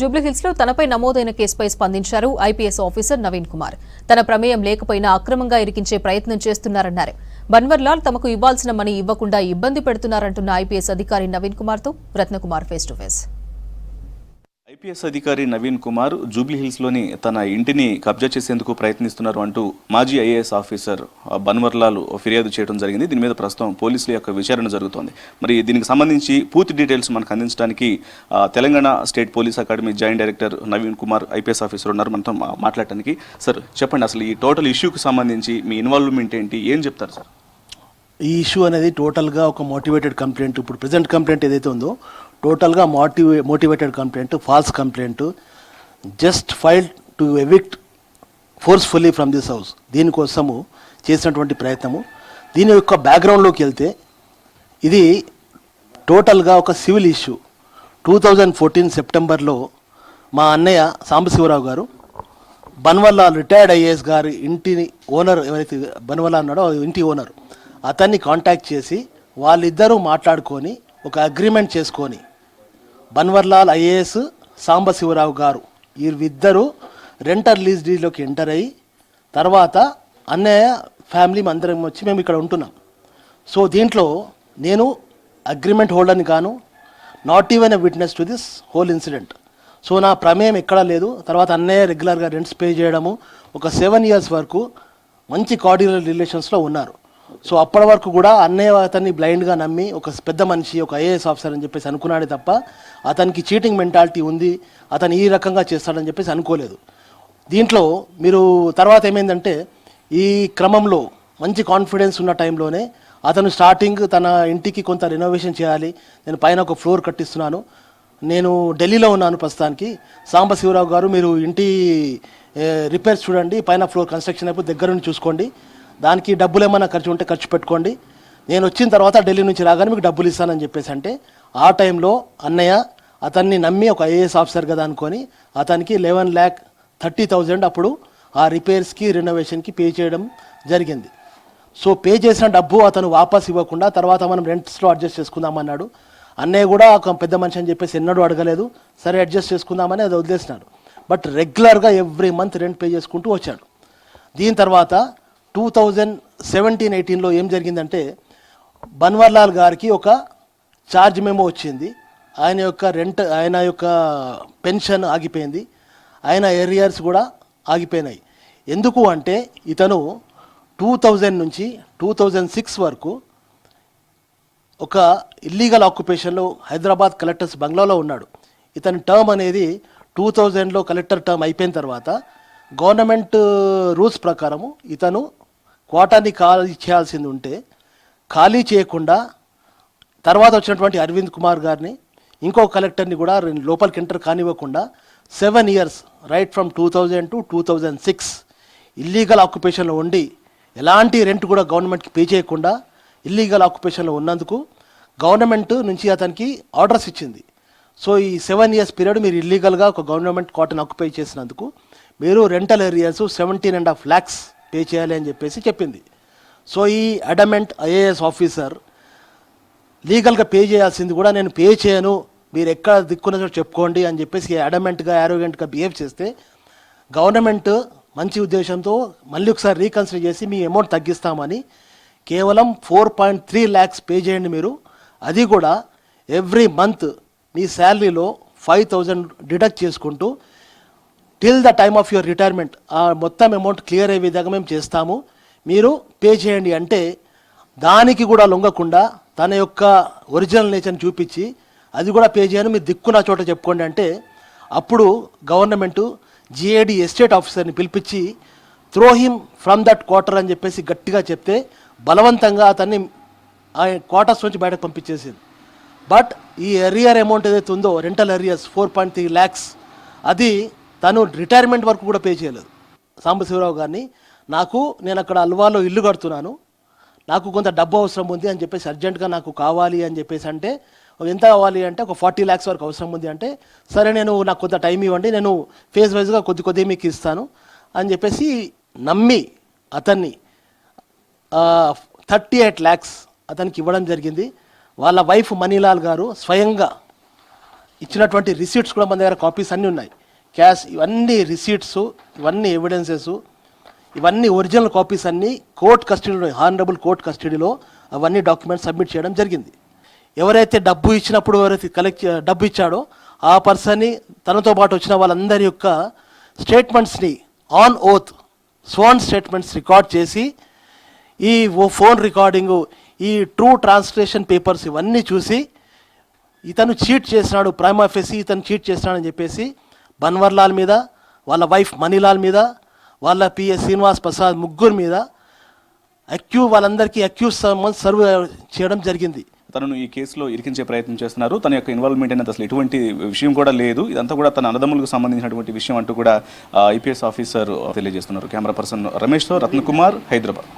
జూబ్లీహిల్స్లో తనపై నమోదైన కేసుపై స్పందించారు ఐపీఎస్ ఆఫీసర్ నవీన్ కుమార్. తన ప్రమేయం లేకపోయినా అక్రమంగా ఇరికించే ప్రయత్నం చేస్తున్నారన్నారు. బన్వర్లాల్ తమకు ఇవ్వాల్సిన మనీ ఇవ్వకుండా ఇబ్బంది పెడుతున్నారంటున్న ఐపీఎస్ అధికారి నవీన్ కుమార్తో Ratnakumar face to face. IPS అధికారి నవీన్ కుమార్ జూబ్లీహిల్స్లోని తన ఇంటిని కబ్జా చేసేందుకు ప్రయత్నిస్తున్నారు అంటూ మాజీ ఐఏఎస్ ఆఫీసర్ ఆ, బన్వర్లాల్ ఫిర్యాదు చేయడం జరిగింది. దీని మీద ప్రస్తుతం పోలీసుల యొక్క విచారణ జరుగుతోంది. మరి దీనికి సంబంధించి పూర్తి డీటెయిల్స్ మనకు అందించడానికి Telangana state police academy joint director Naveen Kumar IPS officer ఉన్నారు. మనతో మాట్లాడటానికి సార్ చెప్పండి అసలు ఈ టోటల్ ఇష్యూకి సంబంధించి మీ ఇన్వాల్వ్మెంట్ ఏంటి? ఏం చెప్తారు సార్? ఈ ఇష్యూ అనేది టోటల్గా ఒక మోటివేటెడ్ కంప్లైంట్. ఇప్పుడు ప్రజెంట్ కంప్లైంట్ ఏదైతే ఉందో టోటల్గా motive motivated complaint false complaint just file to evict forcefully from this house. దీనికోసము చేసినటువంటి ప్రయత్నము. దీని యొక్క బ్యాక్గ్రౌండ్లోకి వెళ్తే ఇది టోటల్గా ఒక civil issue. Two thousand fourteen సెప్టెంబర్లో మా అన్నయ్య సాంబశివరావు గారు బన్వల్లా రిటైర్డ్ ఐఏఎస్ గారి ఇంటిని ఓనర్ ఎవరైతే బన్వల్లా ఉన్నాడో ఇంటి ఓనర్ అతన్ని కాంటాక్ట్ చేసి వాళ్ళిద్దరూ మాట్లాడుకొని ఒక అగ్రిమెంట్ చేసుకొని బన్వర్లాల్ ఐఏఎస్ సాంబశివరావు గారు. వీరిద్దరూ రెంటర్ లీజ్ డీల్లోకి ఎంటర్ అయ్యి తర్వాత అన్నయ్య ఫ్యామిలీ అందరం వచ్చి మేము ఇక్కడ ఉంటున్నాం. సో దీంట్లో నేను అగ్రిమెంట్ హోల్డర్ని కాను not even a witness to this whole incident. So నా ప్రమేయం ఎక్కడా లేదు. తర్వాత అన్నయ్య రెగ్యులర్గా రెంట్స్ పే చేయడము ఒక సెవెన్ ఇయర్స్ వరకు మంచి కార్డినల్ రిలేషన్స్లో ఉన్నారు. సో అప్పటి వరకు కూడా అన్నయ్య అతన్ని బ్లైండ్గా నమ్మి ఒక పెద్ద మనిషి ఒక ఐఏఎస్ ఆఫీసర్ అని చెప్పేసి అనుకున్నాడే తప్ప అతనికి చీటింగ్ మెంటాలిటీ ఉంది. అతను ఈ రకంగా చేస్తాడని చెప్పేసి అనుకోలేదు. దీంట్లో మీరు తర్వాత ఏమైందంటే ఈ క్రమంలో మంచి కాన్ఫిడెన్స్ ఉన్న టైంలోనే అతను స్టార్టింగ్ తన ఇంటికి కొంత రెనోవేషన్ చేయాలి. నేను పైన ఒక ఫ్లోర్ కట్టిస్తున్నాను. నేను ఢిల్లీలో ఉన్నాను ప్రస్తుతానికి. సాంబశివరావు గారు మీరు ఇంటి రిపేర్స్ చూడండి. పైన ఫ్లోర్ కన్స్ట్రక్షన్ అయిపోయి దగ్గర నుండి చూసుకోండి. దానికి డబ్బులు ఏమైనా ఖర్చు ఉంటే ఖర్చు పెట్టుకోండి. నేను వచ్చిన తర్వాత ఢిల్లీ నుంచి రాగానే మీకు డబ్బులు ఇస్తానని చెప్పేసి అంటే ఆ టైంలో అన్నయ్య అతన్ని నమ్మి ఒక ఐఏఎస్ ఆఫీసర్ కదా అనుకొని అతనికి లెవెన్ ల్యాక్ థర్టీ థౌజండ్ అప్పుడు ఆ రిపేర్స్కి రెనోవేషన్కి పే చేయడం జరిగింది. సో పే చేసిన డబ్బు అతను వాపస్ ఇవ్వకుండా తర్వాత మనం రెంట్స్లో అడ్జస్ట్ చేసుకుందామన్నాడు. అన్నయ్య కూడా ఒక పెద్ద మనిషి అని చెప్పేసి ఎన్నడూ అడగలేదు. సరే అడ్జస్ట్ చేసుకుందామని అది వదిలేసినాడు. బట్ రెగ్యులర్గా ఎవ్రీ మంత్ రెంట్ పే చేసుకుంటూ వచ్చాడు. దీని తర్వాత టూ థౌజండ్ సెవెంటీన్ ఎయిటీన్లో ఏం జరిగిందంటే బన్వర్లాల్ గారికి ఒక ఛార్జ్ మెమో వచ్చింది. ఆయన యొక్క రెంట్ ఆయన యొక్క పెన్షన్ ఆగిపోయింది. ఆయన ఏరియర్స్ కూడా ఆగిపోయినాయి. ఎందుకు అంటే ఇతను టూ థౌజండ్ నుంచి టూ థౌజండ్ సిక్స్ వరకు ఒక ఇల్లీగల్ ఆక్యుపేషన్లో హైదరాబాద్ కలెక్టర్స్ బంగ్లాలో ఉన్నాడు. ఇతని టర్మ్ అనేది టూ థౌజండ్లో కలెక్టర్ టర్మ్ అయిపోయిన తర్వాత గవర్నమెంట్ రూల్స్ ప్రకారము ఇతను కోటాన్ని ఖాళీ చేయాల్సింది ఉంటే ఖాళీ చేయకుండా తర్వాత వచ్చినటువంటి అరవింద్ కుమార్ గారిని ఇంకో కలెక్టర్ని కూడా లోపలికి enter కానివ్వకుండా seven years right from two thousand to two thousand six illegal ఆక్యుపేషన్లో ఉండి ఎలాంటి రెంట్ కూడా గవర్నమెంట్కి పే చేయకుండా ఇల్లీగల్ ఆక్యుపేషన్లో ఉన్నందుకు గవర్నమెంట్ నుంచి అతనికి ఆర్డర్స్ ఇచ్చింది. సో ఈ సెవెన్ ఇయర్స్ పీరియడ్ మీరు ఇల్లీగల్గా ఒక గవర్నమెంట్ కాటన్ ఆక్యుపై చేసినందుకు మీరు rental arrears seventeen and half lakhs pay చేయాలి అని చెప్పేసి చెప్పింది. సో ఈ అడమెంట్ ఐఏఎస్ ఆఫీసర్ లీగల్గా పే చేయాల్సింది కూడా నేను పే చేయను మీరు ఎక్కడ దిక్కున్న చెప్పుకోండి అని చెప్పేసి అడమెంట్గా యారోగెంట్గా బిహేవ్ చేస్తే గవర్నమెంట్ మంచి ఉద్దేశంతో మళ్ళీ ఒకసారి రీకన్సిడర్ చేసి మీ అమౌంట్ తగ్గిస్తామని కేవలం four point three lakhs pay చేయండి మీరు. అది కూడా ఎవ్రీ మంత్ మీ శాలరీలో ఫైవ్ థౌజండ్ డిడక్ట్ చేసుకుంటూ till the time of your retirement ఆ మొత్తం అమౌంట్ క్లియర్ అయ్యే విధంగా మేము చేస్తాము. మీరు పే చేయండి అంటే దానికి కూడా లొంగకుండా తన యొక్క ఒరిజినల్ నేచర్ని చూపించి అది కూడా పే చేయను మీరు దిక్కున్న చోట చెప్పుకోండి అంటే అప్పుడు గవర్నమెంట్ జిఏడి ఎస్టేట్ ఆఫీసర్ని పిలిపించి throw him from that quarter అని చెప్పేసి గట్టిగా చెప్తే బలవంతంగా అతన్ని ఆ క్వార్టర్స్ నుంచి బయటకు పంపించేసింది. బట్ ఈ ఎరియర్ అమౌంట్ ఏదైతే ఉందో rental arrears four point three lakhs అది తను రిటైర్మెంట్ వరకు కూడా పే చేయలేదు. సాంబశివరావు గారిని నాకు నేను అక్కడ అల్వాలో ఇల్లు కడుతున్నాను. నాకు కొంత డబ్బు అవసరం ఉంది అని చెప్పేసి అర్జెంటుగా నాకు కావాలి అని చెప్పేసి అంటే ఎంత కావాలి అంటే ఒక ఫార్టీ ల్యాక్స్ వరకు అవసరం ఉంది అంటే సరే నేను నాకు కొంత టైం ఇవ్వండి నేను ఫేజ్ వైజ్గా కొద్ది కొద్దిగా మీకు ఇస్తాను అని చెప్పేసి నమ్మి అతన్ని థర్టీ ఎయిట్ ల్యాక్స్ అతనికి ఇవ్వడం జరిగింది. వాళ్ళ వైఫ్ మణిలాల్ గారు స్వయంగా ఇచ్చినటువంటి రిసీట్స్ కూడా మన దగ్గర కాపీస్ అన్నీ ఉన్నాయి. క్యాష్ ఇవన్నీ రిసీట్స్ ఇవన్నీ ఎవిడెన్సెస్ ఇవన్నీ ఒరిజినల్ కాపీస్ అన్నీ కోర్ట్ కస్టడీలో హానరబుల్ కోర్ట్ కస్టడీలో అవన్నీ డాక్యుమెంట్స్ సబ్మిట్ చేయడం జరిగింది. ఎవరైతే డబ్బు ఇచ్చినప్పుడు ఎవరైతే కలెక్ట్ డబ్బు ఇచ్చాడో ఆ పర్సన్ని తనతో పాటు వచ్చిన వాళ్ళందరి యొక్క స్టేట్మెంట్స్ని on oath sworn statements record చేసి ఈ ఓ ఫోన్ రికార్డింగు ఈ ట్రూ ట్రాన్స్లేషన్ పేపర్స్ ఇవన్నీ చూసి ఇతను చీట్ చేసినాడు ప్రైమ్ ఆఫీసీ ఇతను చీట్ చేసినాడని చెప్పేసి బన్వర్లాల్ మీద వాళ్ళ వైఫ్ మణిలాల్ మీద వాళ్ళ పిఎస్ శ్రీనివాస్ ప్రసాద్ ముగ్గురు మీద అక్యూ వాళ్ళందరికీ అక్యూస్ సర్వ్ చేయడం జరిగింది. తనను ఈ కేసులో ఇరికించే ప్రయత్నం చేస్తున్నారు. తన యొక్క ఇన్వాల్వ్మెంట్ అనేది అసలు ఎటువంటి విషయం కూడా లేదు. ఇదంతా కూడా తన అన్నదమ్ములకు సంబంధించినటువంటి విషయం అంటూ కూడా ఐపీఎస్ ఆఫీసర్ తెలియజేస్తున్నారు. కెమెరా పర్సన్ రమేష్తో రత్నకుమార్ హైదరాబాద్.